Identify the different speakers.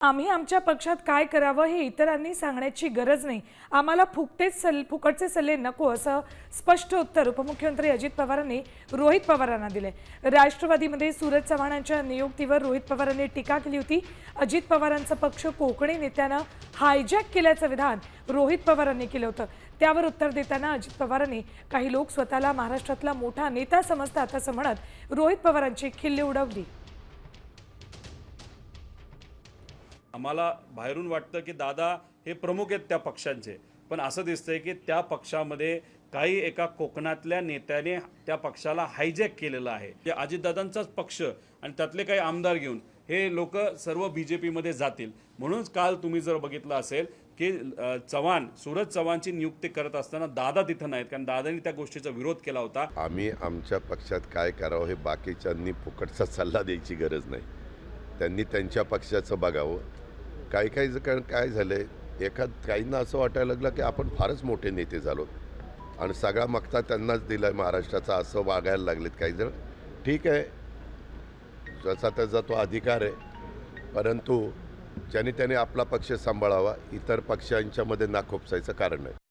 Speaker 1: आम्ही आमच्या पक्षात काय करावं हे इतरांनी सांगण्याची गरज नाही. आम्हाला फुकटेच सल फुकटचे सल्ले नको असं स्पष्ट उत्तर उपमुख्यमंत्री अजित पवारांनी रोहित पवारांना दिले राष्ट्रवादीमध्ये सूरज चव्हाणांच्या नियुक्तीवर रोहित पवारांनी टीका केली होती. अजित पवारांचा पक्ष कोकणी नेत्यानं हायजॅक केल्याचं विधान रोहित पवारांनी केलं होतं. त्यावर उत्तर देताना अजित पवारांनी काही लोक स्वतःला महाराष्ट्रातला मोठा नेता समजतात असं म्हणत रोहित पवारांची खिल्ली उडवली.
Speaker 2: आम्हाला बाहेरून वाटतं की दादा हे प्रमुख आहेत त्या पक्षांचे. पण असं दिसतंय की त्या पक्षामध्ये काही एका कोकणातल्या नेत्याने त्या पक्षाला हायजॅक केलेलं आहे. जे अजितदादांचाच पक्ष आणि त्यातले काही आमदार घेऊन हे लोक सर्व बी जे पीमध्ये जातील. म्हणूनच काल तुम्ही जर बघितलं असेल की चव्हाण सूरज चव्हाणची नियुक्ती करत असताना दादा तिथं नाहीत. कारण दादांनी त्या गोष्टीचा विरोध केला होता.
Speaker 3: आम्ही आमच्या पक्षात काय करावं हे बाकीच्यांनी फुकटचा सल्ला द्यायची गरज नाही. त्यांनी त्यांच्या पक्षाचं बघावं. काही काही ज- कारण काय झालं आहे एखाद काहींना असं वाटायला लागलं की आपण फारच मोठे नेते झालो. आणि सगळा मक्ता त्यांनाच दिला आहे महाराष्ट्राचा असं वागायला लागलेत काही जण. ठीक आहे जसा त्याचा तो अधिकार आहे. परंतु ज्याने त्याने आपला पक्ष सांभाळावा इतर पक्षांच्यामध्ये नाखोपसायचं कारण आहे.